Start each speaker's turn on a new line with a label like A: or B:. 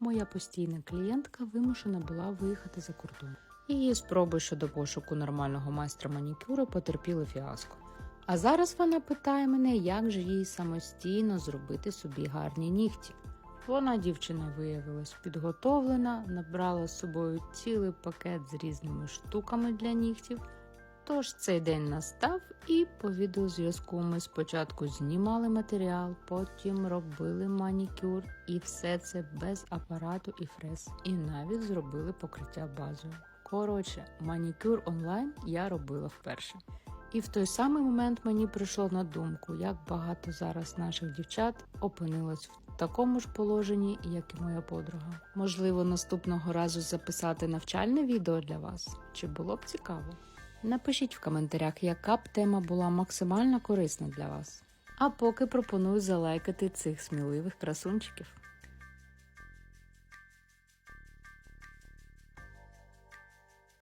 A: моя постійна клієнтка вимушена була виїхати за кордон. Її спроби щодо пошуку нормального майстра манікюру потерпіли фіаско. А зараз вона питає мене, як же їй самостійно зробити собі гарні нігті. Вона дівчина виявилась підготовлена, набрала з собою цілий пакет з різними штуками для нігтів. Тож цей день настав, і по відеозв'язку ми спочатку знімали матеріал, потім робили манікюр, і все це без апарату і фрез. І навіть зробили покриття базою. Коротше, манікюр онлайн я робила вперше. І в той самий момент мені прийшло на думку, як багато зараз наших дівчат опинилось в такому ж положенні, як і моя подруга. Можливо, наступного разу записати навчальне відео для вас, чи було б цікаво? Напишіть в коментарях, яка б тема була максимально корисна для вас. А поки пропоную залайкати цих сміливих красунчиків.